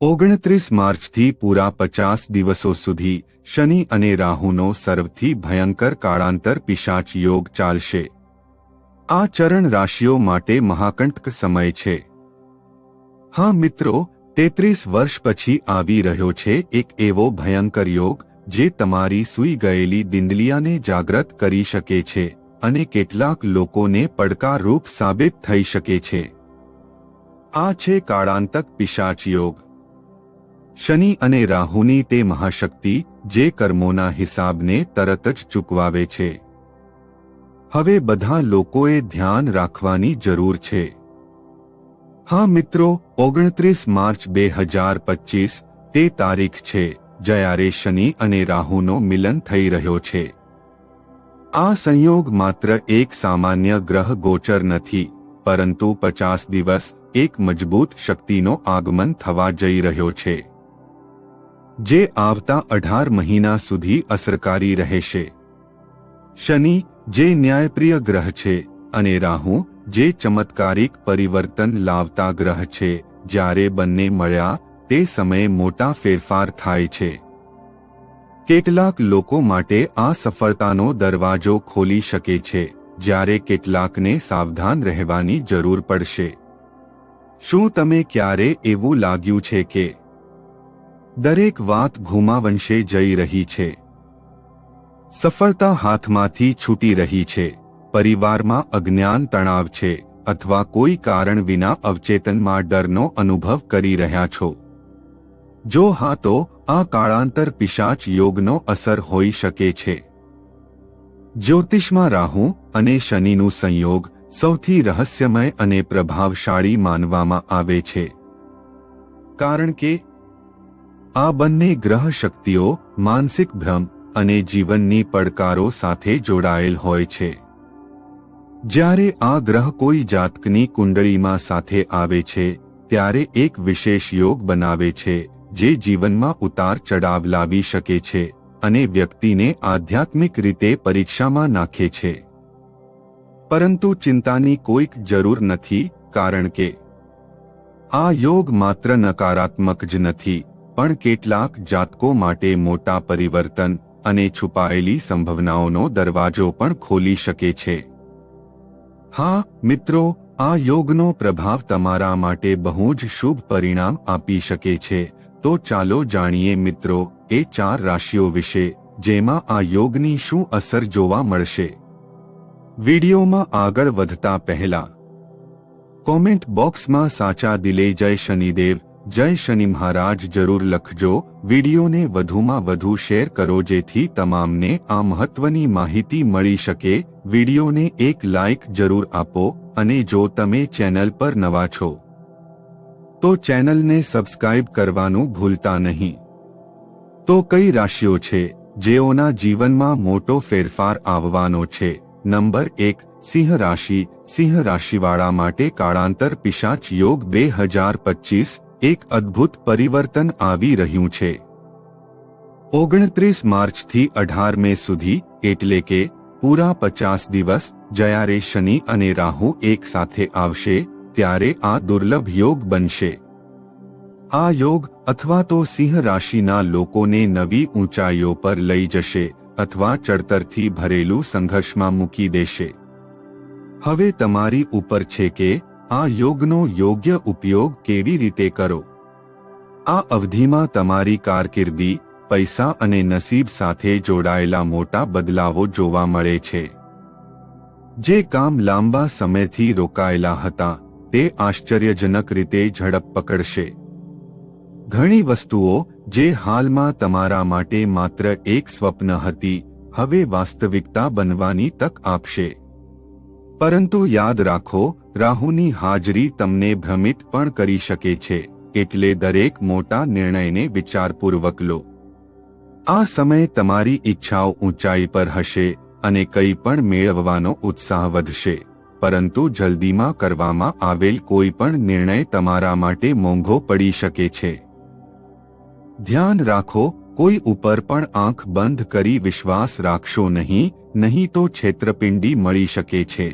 ઓગણત્રીસ માર્ચથી પૂરા પચાસ દિવસો સુધી શનિ અને રાહુનો સર્વથી ભયંકર કાળાંતર પિશાચ યોગ ચાલશે. આ ચરણ રાશિઓ માટે મહાકંટક સમય છે. હા મિત્રો, તેત્રીસ વર્ષ પછી આવી રહ્યો છે એક એવો ભયંકર યોગ જે તમારી સૂઈ ગયેલી દિંદલિયાને જાગ્રત કરી શકે છે અને કેટલાક લોકોને પડકારરૂપ સાબિત થઈ શકે છે. આ છે કાળાંતક પિશાચ યોગ. શનિ અને રાહુની તે મહાશક્તિ, જે કર્મોના હિસાબને તરત જ ચૂકવાવે છે. હવે બધા લોકોએ ધ્યાન રાખવાની જરૂર છે. હા મિત્રો, ઓગણત્રીસ માર્ચ બે હજાર પચીસ, તે તારીખ છે, જ્યારે શનિ અને રાહુનો મિલન થઈ રહ્યો છે. આ સંયોગ માત્ર એક સામાન્ય ગ્રહ ગોચર નથી, પરંતુ પચાસ દિવસ, એક મજબૂત શક્તિનો આગમન થવા જઈ રહ્યો છે. જે આવતા અઢાર મહિના સુધી અસરકારી રહેશે. શનિ, જે ન્યાયપ્રિય ગ્રહ છે, અને રાહુ, જે ચમત્કારિક પરિવર્તન લાવતા ગ્રહ છે, જ્યારે બંને મળ્યા, તે સમયે મોટા ફેરફાર થાય છે. કેટલાક લોકો માટે આ સફળતાનો દરવાજો ખોલી શકે છે, જ્યારે કેટલાકને સાવધાન રહેવાની જરૂર પડશે. શું તમે ક્યારે એવું લાગ્યું છે કે દરેક વાત ઘુમાવંશે જઈ રહી છે. સફળતા હાથમાંથી છૂટી રહી છે. પરિવારમાં અજ્ઞાન તણાવ છે, અથવા કોઈ કારણ વિના અવચેતનમાં ડરનો અનુભવ કરી રહ્યા છો. જો હા તો, આ કાળાંતર પિશાચ યોગનો અસર હોઈ શકે છે. જ્યોતિષમાં રાહુ અને શનિનું સંયોગ સૌથી રહસ્યમય અને પ્રભાવશાળી માનવામાં આવે છે. કારણ કે આ બંને ગ્રહ શક્તિઓ માનસિક ભ્રમ અને જીવનની પડકારો સાથે જોડાયેલ હોય છે. જ્યારે આ ગ્રહ કોઈ જાતકની કુંડળીમાં સાથે આવે છે, ત્યારે એક વિશેષ યોગ બનાવે છે, જે જીવનમાં ઉતાર ચડાવ લાવી શકે છે અને વ્યક્તિને આધ્યાત્મિક રીતે પરીક્ષામાં નાખે છે. પરંતુ ચિંતાની કોઈક જરૂર નથી, કારણ કે આ યોગ માત્ર નકારાત્મક જ નથી પણ કેટલાક જાતકો માટે મોટા પરિવર્તન અને છુપાયેલી સંભાવનાઓનો દરવાજો પણ ખોલી શકે છે. હા, મિત્રો, આ યોગનો પ્રભાવ તમારા માટે બહુ જ શુભ પરિણામ આપી શકે છે. તો ચાલો જાણીએ મિત્રો, એ ચાર રાશિઓ વિશે, જેમાં આ યોગની શું અસર જોવા મળશે. વિડીયોમાં આગળ વધતા પહેલા, કોમેન્ટ બોક્સમાં સાચા દિલે જય શનિદેવ જય શનિ મહારાજ, જરૂર લખજો. વિડીયોને વધુમાં વધુ શેર કરો જેથી તમામને આ મહત્વની માહિતી મળી શકે. વિડીયોને એક લાઇક જરૂર આપો અને જો તમે ચેનલ પર નવા છો, તો ચેનલને સબસ્ક્રાઇબ કરવાનું ભૂલતા નહીં. તો કઈ રાશિઓ છે જેઓના જીવનમાં મોટો ફેરફાર આવવાનો છે? નંબર એક, સિંહ રાશિ. સિંહ રાશિવાળા માટે કાળાંતર પિશાચ યોગ બે હજાર પચીસ એક અદ્ભુત પરિવર્તન આવી રહ્યું છે. ઓગણત્રીસ માર્ચથી અઢાર મે સુધી, એટલે કે પૂરા પચાસ દિવસ જયારે શનિ અને રાહુ એક સાથે આવશે, ત્યારે આ દુર્લભ યોગ બનશે. આ યોગ અથવા તો સિંહ રાશિના લોકોને નવી ઊંચાઈઓ પર લઈ જશે, અથવા ચડતરથી ભરેલું સંઘર્ષમાં મૂકી દેશે. હવે તમારી ઉપર છે કે આ યોગનો યોગ્ય ઉપયોગ કેવી રીતે કરો? આ અવધિમાં તમારી કારકિર્દી, પૈસા અને નસીબ સાથે જોડાયેલા મોટા બદલાવો જોવા મળે છે. જે કામ લાંબા સમયથી રોકાયેલા હતા, તે આશ્ચર્યજનક રીતે ઝડપ પકડશે. ઘણી વસ્તુઓ, જે હાલમાં તમારા માટે માત્ર એક સ્વપ્ન હતી, હવે વાસ્તવિકતા બનવાની તક આપશે. પરંતુ યાદ રાખો રાહુની હાજરી તમને ભ્રમિત પણ કરી શકે છે, એટલે દરેક મોટા નિર્ણયને વિચારપૂર્વક લો. આ સમય તમારી ઈચ્છાઓ ઊંચાઈ પર હશે અને કંઈ પણ મેળવવાનો ઉત્સાહ વધશે, પરંતુ જલ્દીમાં કરવામાં આવેલ કોઈ પણ નિર્ણય તમારા માટે મોંઘો પડી શકે છે. ધ્યાન રાખો, કોઈ ઉપર પણ આંખ બંધ કરી વિશ્વાસ રાખશો નહીં નહીં તો છેતરપિંડી મળી શકે છે.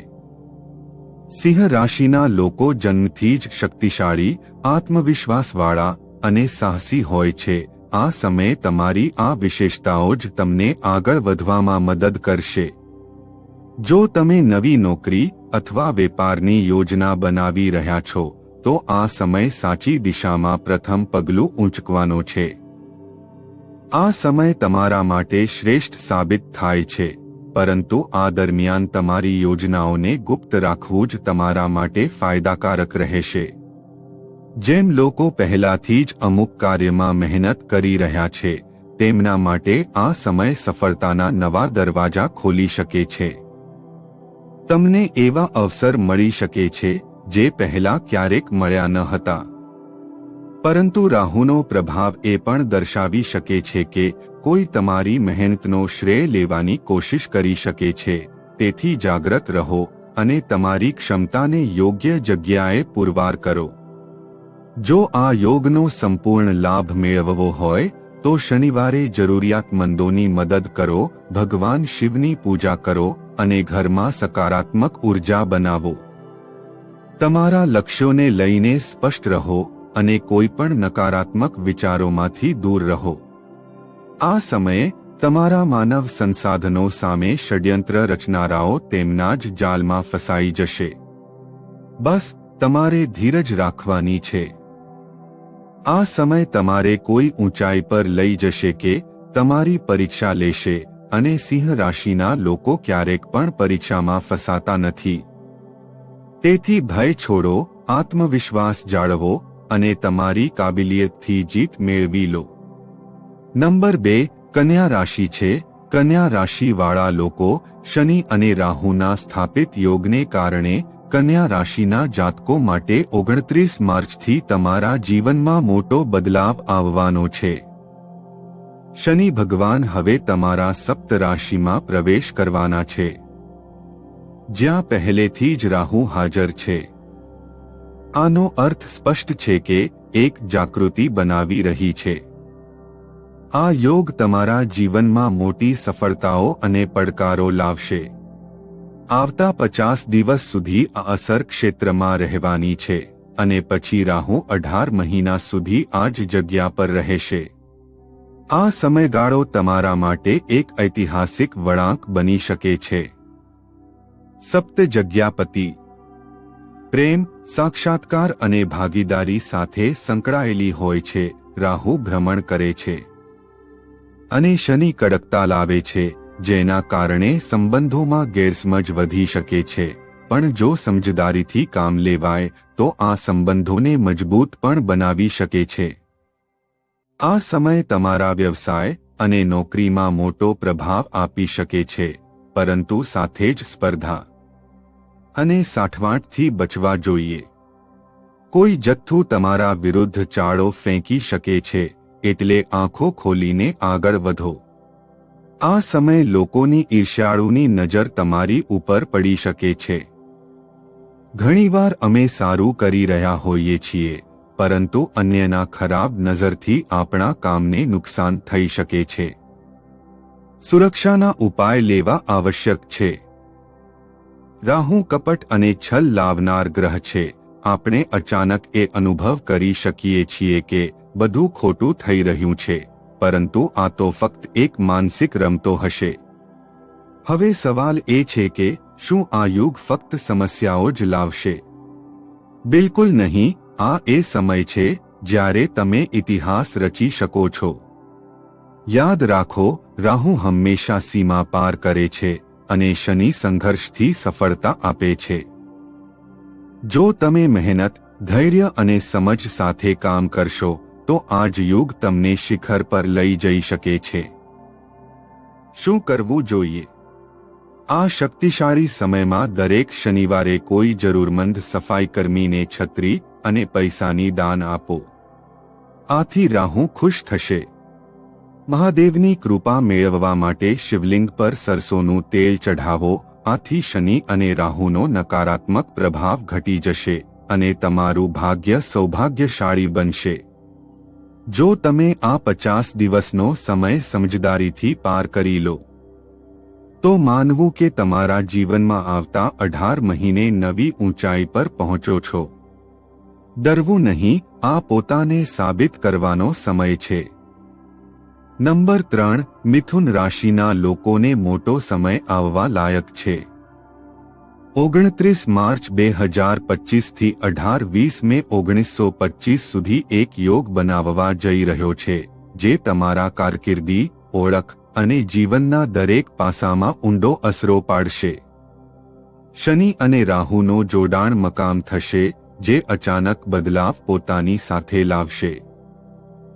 સિંહ રાશિના લોકો જન્મથી જ શક્તિશાળી, આત્મવિશ્વાસવાળા અને સાહસી હોય છે. આ સમયે તમારી આ વિશેષતાઓ જ તમને આગળ વધવામાં મદદ કરશે. જો તમે નવી નોકરી અથવા વેપારની યોજના બનાવી રહ્યા છો, તો આ સમય સાચી દિશામાં પ્રથમ પગલું ઊંચકવાનો છે. આ સમય તમારા માટે શ્રેષ્ઠ સાબિત થાય છે. પરંતુ આ દરમિયાન તમારી યોજનાઓને ગુપ્ત રાખવું જ તમારા માટે ફાયદાકારક રહેશે. જેમ લોકો પહેલાથી જ અમુક કાર્યમાં મહેનત કરી રહ્યા છે, તેમના માટે આ સમય સફળતાના નવા દરવાજા ખોલી શકે છે. તમને એવા અવસર મળી શકે છે, જે પહેલા ક્યારેક મળ્યા ન હતા. પરંતુ રાહુનો પ્રભાવ એ પણ દર્શાવી શકે છે કે કોઈ તમારી મહેનતનો શ્રેય લેવાની કોશિશ કરી શકે છે. તેથી જાગ્રત રહો અને તમારી ક્ષમતાને યોગ્ય જગ્યાએ પુરવાર કરો. જો આ યોગનો સંપૂર્ણ લાભ મેળવવો હોય, તો શનિવારે જરૂરિયાતમંદોની મદદ કરો, ભગવાન શિવની પૂજા કરો અને ઘરમાં સકારાત્મક ઊર્જા બનાવો. તમારા લક્ષ્યોને લઈને સ્પષ્ટ રહો અને કોઈ પણ નકારાત્મક વિચારોમાંથી દૂર રહો. આ સમયે તમારા માનવ સંસાધનો સામે ષડયંત્ર રચનારાઓ તેમના જ જાલમાં ફસાઈ જશે. બસ, તમારે ધીરજ રાખવાની છે. આ સમય તમારે કોઈ ઊંચાઈ પર લઈ જશે કે તમારી પરીક્ષા લેશે અને સિંહ રાશિના લોકો ક્યારેક પણ પરીક્ષામાં ફસાતા નથી. તેથી ભય છોડો, આત્મવિશ્વાસ જાળવો અને તમારી કાબિલિયતથી જીત મેળવી લો. નંબર બે, કન્યા રાશિ છે. કન્યા રાશિવાળા લોકો શનિ અને રાહુના સ્થાપિત યોગને કારણે કન્યા રાશિના જાતકો માટે ઓગણત્રીસ માર્ચથી તમારા જીવનમાં મોટો બદલાવ આવવાનો છે. શનિ ભગવાન હવે તમારા સપ્ત રાશિમાં પ્રવેશ કરવાના છે. જ્યાં પહેલેથી જ રાહુ હાજર છે. આનો અર્થ સ્પષ્ટ છે કે એક જાગૃતિ બનાવી રહી છે. આ યોગ તમારા જીવનમાં મોટી સફળતાઓ અને પડકારો લાવશે. આવતા પચાસ દિવસ સુધી આ અસર ક્ષેત્રમાં રહેવાની છે અને પછી રાહુ અઢાર મહિના સુધી આ જ જગ્યા પર રહેશે. આ સમયગાળો તમારા માટે એક ઐતિહાસિક વળાંક બની શકે છે. સપ્ત જગ્યાપતિ. પ્રેમ, સાક્ષાત્કાર અને ભાગીદારી સાથે સંકળાયેલી હોય છે, રાહુ ભ્રમણ કરે છે. અને શનિ કડકતા લાવે છે, જેના કારણે સંબંધોમાં ગેરસમજ વધી શકે છે. પણ જો સમજદારીથી કામ લેવાય, તો આ સંબંધોને મજબૂત પણ બનાવી શકે છે. આ સમય તમારા વ્યવસાય અને નોકરીમાં મોટો પ્રભાવ આપી શકે છે, પરંતુ સાથે જ સ્પર્ધા અને સાઠવાઠથી બચવા જોઈએ. કોઈ જથ્થું તમારા વિરુદ્ધ ચાળો ફેંકી શકે છે એટલે આંખો ખોલીને આગળ વધો. આ સમય લોકોની ઈર્ષ્યાળુની નજર તમારી ઉપર પડી શકે છે. ઘણીવાર અમે સારું કરી રહ્યા હોઈએ છીએ, પરંતુ અન્યના ખરાબ નજરથી આપણા કામને નુકસાન થઈ શકે છે. સુરક્ષાના ઉપાય લેવા આવશ્યક છે. રાહુ કપટ અને છલ લાવનાર ગ્રહ છે. આપણે અચાનક એ અનુભવ કરી શકીએ છીએ કે બધું ખોટું થઈ રહ્યું છે, પરંતુ આ તો ફક્ત એક માનસિક રમતો હશે. હવે સવાલ એ છે કે, શું આ યુગ ફક્ત સમસ્યાઓ જ લાવશે? બિલકુલ નહીં, આ એ સમય છે, જ્યારે તમે ઇતિહાસ રચી શકો છો. યાદ રાખો, રાહુ હંમેશા સીમા પાર કરે છે, અને શનિ સંઘર્ષથી સફળતા આપે છે. જો તમે મહેનત, ધૈર્ય અને સમજ સાથે કામ કરશો તો આજ યોગ તમને શિખર પર લઈ જઈ શકે છે. શું કરવું જોઈએ? આ શક્તિશાળી સમયમાં દરેક શનિવારે કોઈ જરૂરમંદ સફાઈ કર્મીને છત્રી અને પૈસાની દાન આપો. આથી રાહુ ખુશ થશે. મહાદેવની કૃપા મેળવવા માટે શિવલિંગ પર સરસોનું તેલ ચઢાવો, આથી શનિ અને રાહુનો નકારાત્મક પ્રભાવ ઘટી જશે અને તમારું ભાગ્ય સૌભાગ્યશાળી બનશે. જો તમે આ પચાસ દિવસનો સમય સમજદારીથી પાર કરી લો, તો માનવું કે તમારા જીવનમાં આવતા અઢાર મહિને નવી ઊંચાઈ પર પહોંચો છો. ડરવું નહીં, આ પોતાને સાબિત કરવાનો સમય છે. નંબર ત્રણ, મિથુન રાશિના લોકોને મોટો સમય આવવા લાયક છે. ઓગણત્રીસ માર્ચ બે હજાર પચીસથી અઢાર વીસ મે ઓગણીસો પચીસ સુધી એક યોગ બનાવવા જઈ રહ્યો છે, જે તમારા કારકિર્દી, ઓળખ અને જીવનના દરેક પાસામાં ઊંડો અસરો પાડશે. શનિ અને રાહુનો જોડાણ મકામ થશે, જે અચાનક બદલાવ પોતાની સાથે લાવશે.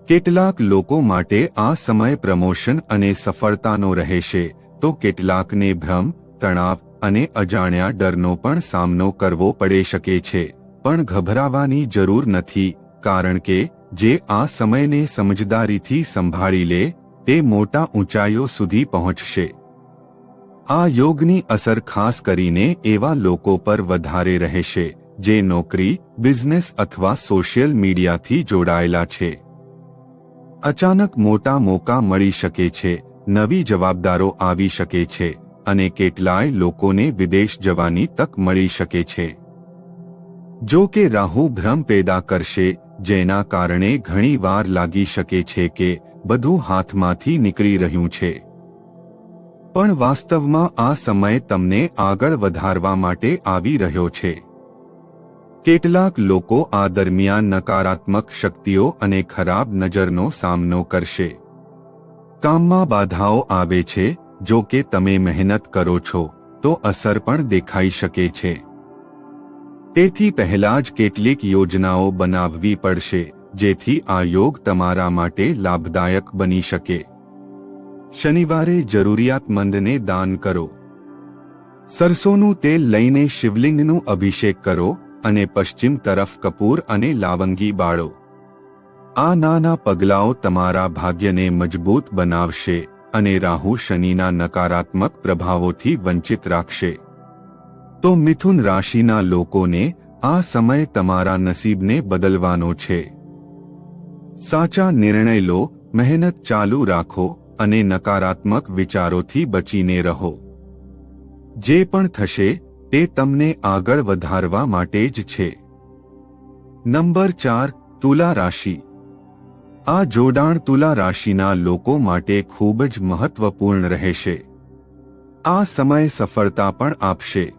કેટલાક લોકો માટે આ સમય પ્રમોશન અને સફળતાનો રહેશે, તો કેટલાકને ભ્રમ, તણાવ અને અજાણ્યા ડરનો પણ સામનો કરવો પડે શકે છે. પણ ગભરાવાની જરૂર નથી, કારણ કે, જે આ સમયને સમજદારીથી સંભાળી લે, તે મોટા ઊંચાઈઓ સુધી પહોંચશે. આ યોગની અસર ખાસ કરીને એવા લોકો પર વધારે રહેશે, જે નોકરી, બિઝનેસ અથવા સોશિયલ મીડિયાથી જોડાયેલા છે. અચાનક મોટા મોકા મળી શકે છે, નવી જવાબદારો આવી શકે છે. અને કેટલાય લોકોને વિદેશ જવાની તક મળી શકે છે. જો કે રાહુ ભ્રમ પેદા કરશે, જેના કારણે ઘણી વાર લાગી શકે છે કે બધું હાથમાંથી નીકળી રહ્યું છે. પણ વાસ્તવમાં આ સમય તમને આગળ વધારવા માટે આવી રહ્યો છે. કેટલાક લોકો આ દરમિયાન નકારાત્મક શક્તિઓ અને ખરાબ નજરનો સામનો કરશે. કામમાં બાધાઓ આવે છે જો કે તમે મહેનત કરો છો, તો અસર પણ દેખાઈ શકે છે. તેથી પહેલા જ કેટલીક યોજનાઓ બનાવવી પડશે, જેથી આ યોગ તમારા માટે લાભદાયક બની શકે. શનિવારે જરૂરિયાતમંદને દાન કરો. સરસોનું તેલ લઈને શિવલિંગનું અભિષેક કરો અને પશ્ચિમ તરફ કપૂર અને લાવંગી બાળો. આ નાના પગલાઓ તમારા ભાગ્યને મજબૂત બનાવશે. અને રાહુ શનિના નકારાત્મક પ્રભાવોથી વંચિત રાખશે. તો મિથુન રાશિના લોકોને આ સમય તમારા નસીબને બદલવાનો છે. સાચા નિર્ણય લો, મહેનત ચાલુ રાખો અને નકારાત્મક વિચારોથી બચીને રહો. જે પણ થશે, તે તમને આગળ વધારવા માટે જ છે. નંબર ચાર, તુલા રાશિ. આ જોડાણ તુલા રાશિના લોકો માટે ખૂબ જ મહત્વપૂર્ણ રહેશે. આ સમય સફળતા પણ આપશે.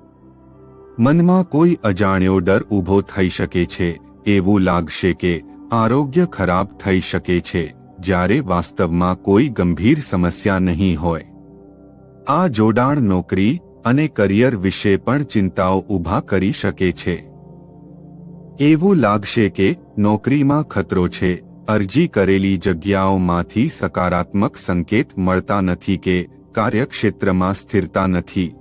મનમાં કોઈ અજાણ્યો ડર ઊભો થઈ શકે છે, એવું લાગશે કે આરોગ્ય ખરાબ થઈ શકે છે, જ્યારે વાસ્તવમાં કોઈ ગંભીર સમસ્યા નહીં હોય. આ જોડાણ નોકરી અને કરિયર વિશે પણ ચિંતાઓ ઊભા કરી શકે છે. એવું લાગશે કે નોકરીમાં ખતરો છે અરજી કરેલી જગ્યાઓમાંથી સકારાત્મક સંકેત મળતા નથી કે કાર્યક્ષેત્રમાં સ્થિરતા નથી.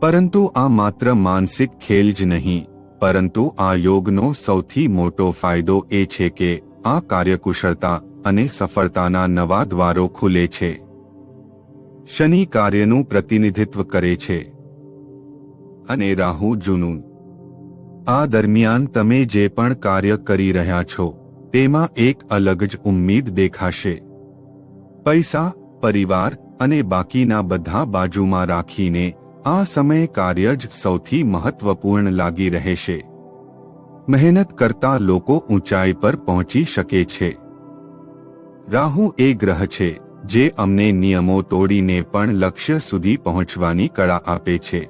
પરંતુ આ માત્ર માનસિક ખેલ જ નહીં, પરંતુ આ યોગનો સૌથી મોટો ફાયદો એ છે કે આ કાર્યકુશળતા અને સફળતાના નવા દ્વારો ખુલે છે. શનિ કાર્યનું પ્રતિનિધિત્વ કરે છે. અને રાહુ જૂનું. આ દરમિયાન તમે જે પણ કાર્ય કરી રહ્યા છો તેમાં એક અલગ જ ઉમ્મીદ દેખાશે. પૈસા, પરિવાર અને બાકીના બધા બાજુમાં રાખીને આ સમય કાર્ય જ સૌથી મહત્વપૂર્ણ લાગી રહેશે. મહેનત કરતા લોકો ઊંચાઈ પર પહોંચી શકે છે. રાહુ એ ગ્રહ છે, જે અમને નિયમો તોડીને પણ લક્ષ્ય સુધી પહોંચવાની કળા આપે છે.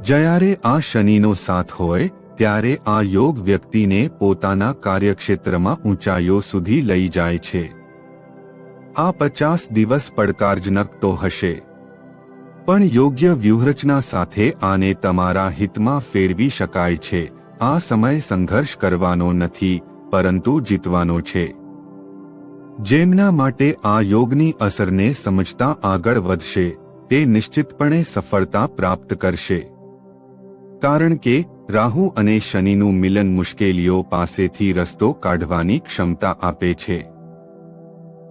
જ્યારે આ શનિનો સાથ હોય ત્યારે આ યોગ વ્યક્તિને પોતાના કાર્યક્ષેત્રમાં ઊંચાઈઓ સુધી લઈ જાય છે. આ પચાસ દિવસ પડકારજનક તો હશે. પણ યોગ્ય વ્યૂહરચના સાથે આને તમારા હિતમાં ફેરવી શકાય છે. આ સમય સંઘર્ષ કરવાનો નથી, પરંતુ જીતવાનો છે. જેમના માટે આ યોગની અસરને સમજતા આગળ વધશે, તે નિશ્ચિતપણે સફળતા પ્રાપ્ત કરશે. કારણ કે રાહુ અને શનિનું મિલન મુશ્કેલીઓ પાસેથી રસ્તો કાઢવાની ક્ષમતા આપે છે.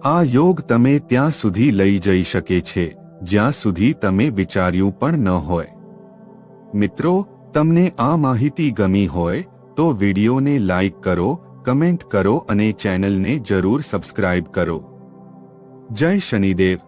આ યોગ તમે ત્યાં સુધી લઈ જઈ શકે છે, જ્યાં સુધી તમે વિચાર્યું પણ ન હોય. મિત્રો, તમને આ માહિતી ગમી હોય, તો વિડીયોને લાઇક કરો, કમેન્ટ કરો અને ચેનલને જરૂર સબસ્ક્રાઇબ કરો. જય શનિદેવ.